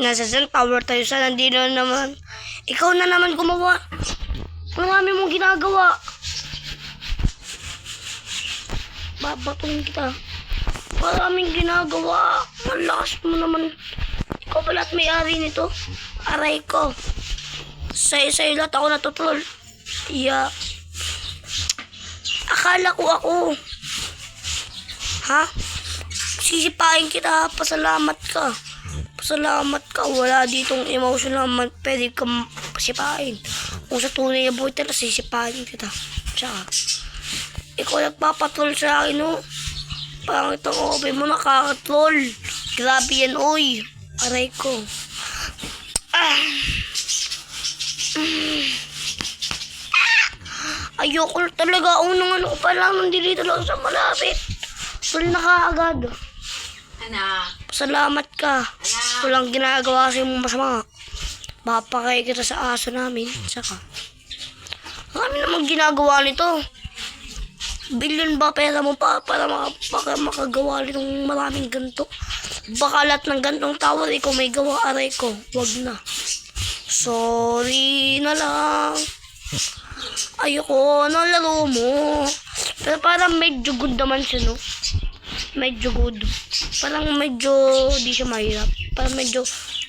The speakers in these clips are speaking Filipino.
Nasa Sun Tower tayo sa nandito naman. Ikaw na naman gumawa. Dami mong ginagawa. Babatong kita. Maraming ginagawa. Ang lakas mo naman. Ikaw pala at may-ari nito. Aray ko. Sa'yo-sa'yo lahat ako natutol. Yeah. Akala ko ako. Ha? Sisipain kita. Pasalamat ka. Pasalamat ka. Wala ditong emotion naman. Pwede ka pasipain. Kung sa tunay na buhay talaga, sisipain kita. Tsaka, ikaw nagpapatrol sa akin, no? Parang itong obe mo nakakatrol. Grabe yan, oy. Aray ko. Ah. Mm. Ah. Ayoko talaga. Unang ano ko pa lang nandito lang sa malapit. Trol na kaagad. Anak, Salamat ka. Walang ginagawa sa mong masama. Papakay kita sa aso namin. Saka. Marami namang ginagawa nito. Billion ba pera mo pa para maka, maka, makagawa nitong maraming ganito? Baka lahat ng gantong tower, ikaw may gawa aray ko. Wag na. Sorry na lang. Ayoko na laro mo. Pero parang medyo good naman siya, no? Medyo good. Parang medyo di siya mahirap. Parang medyo,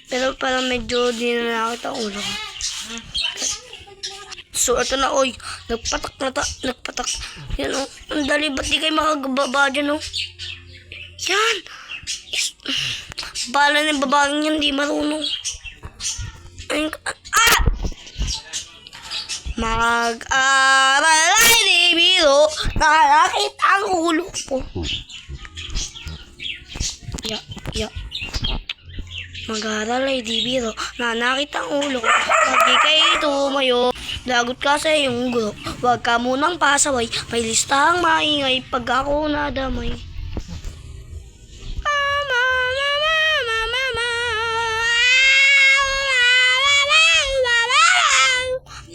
pero parang medyo di na nakita ulo ko. So, ito na, oy. Nagpatak na ta. Nagpatak. Yan, oh. Ang dali. Ba't di kayo makagababa dyan, oh? Yan. Is- Bala ng babaeng yan. Di marunong. Ka- Ah! Mag-aral ay di biro. Nakakit ang ulo ko. Ya, ya. Mag-aral ay di biro. Nanakit ang ulo ko. Pag di kayo tumayo, lagot ka sa iyong guro. Huwag ka munang pasaway. May listahang maingay pag ako nadamay.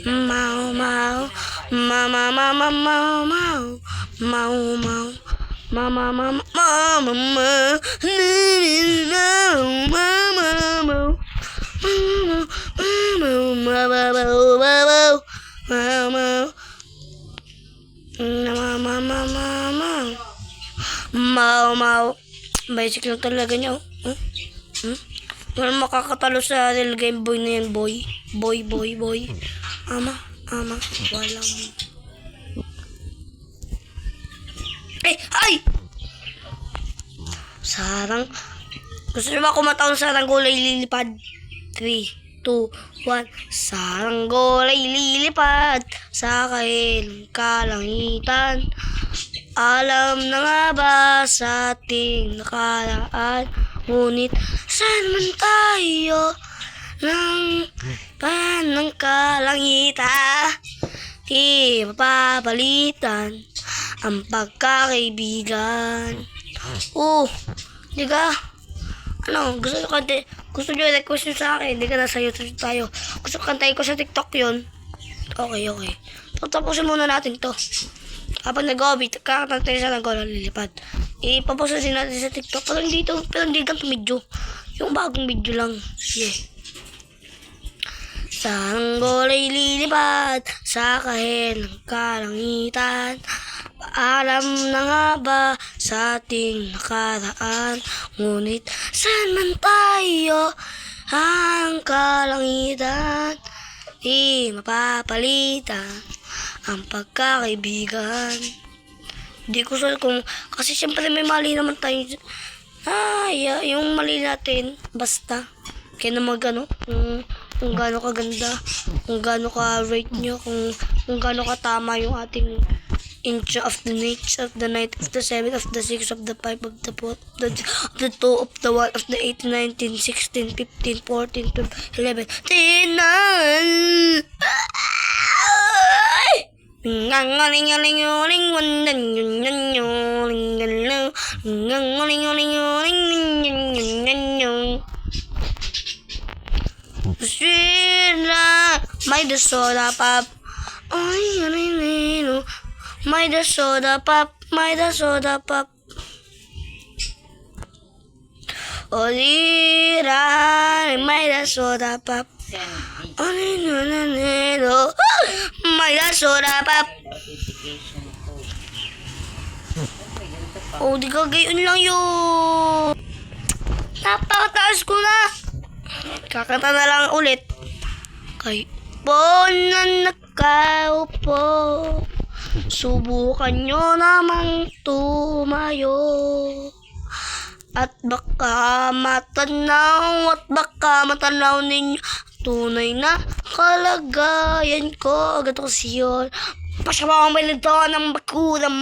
Mau, mau. Mama, mama, mau, mau. Mau, mau. Mama, mama, mama, mama, Mama, mama, mama. Mau, mau. Basic lang talaga niya. oh. Hmm? Hmm? Walang makakatalo sa real game boy na yan, boy. Boy, boy, boy. Ama, ama, walang... Eh, ay! Sarang... Gusto niyo ba kumataon sa sarang gulay lilipad? 3, 2, 1. Sarang gulay lilipad sa kahil kalangitan. Alam na nga ba sa ating nakaraan? Ngunit saan man tayo ng pan ng kalangita? Di mapapalitan ang pagkakaibigan. Oh, di ka? Ano, gusto nyo kante, gusto nyo request nyo sa akin, di ka nasa YouTube tayo. Gusto kantayin ko sa TikTok yon Okay, okay. Tapusin muna natin to. Habang nag-orbit, kakatantay sa nag lilipad. Ipapost din natin sa TikTok. Pero hindi to, pero hindi ganito video. Yung bagong video lang. Yeah. Sanggolay lilipad sa kahel ng kalangitan. Paalam na nga ba sa ating nakaraan? Ngunit saan man tayo ang kalangitan? Di mapapalitan ang pagkakaibigan. Hindi ko sure kung, kasi syempre may mali naman tayo. Ah, yeah, yung mali natin, basta. Kaya na mag ano, kung, kung gaano kaganda, kung gaano ka rate nyo, kung, kung gaano katama yung ating inch of the night, of the night, of the seven, of the six, of the five, of the four, of the, of the two, of the one, of the eight, nineteen, sixteen, fifteen, fourteen, twelve, eleven, ten, nine. Sila, may the soda pop. Ay, yun, May the soda pop, may the soda pop. Olira, May la soda pop. Send me Ano May la soda pop. Oh, di ka gayon lang yun. Napakataas ko na. Kakanta na lang ulit. Kay po na nakaupo. Subukan nyo namang tumayo. At baka matanaw at baka matanaw ninyo tunay na kalagayan ko. Ganito kasi yun. Pasya mo ang nito ng bakulang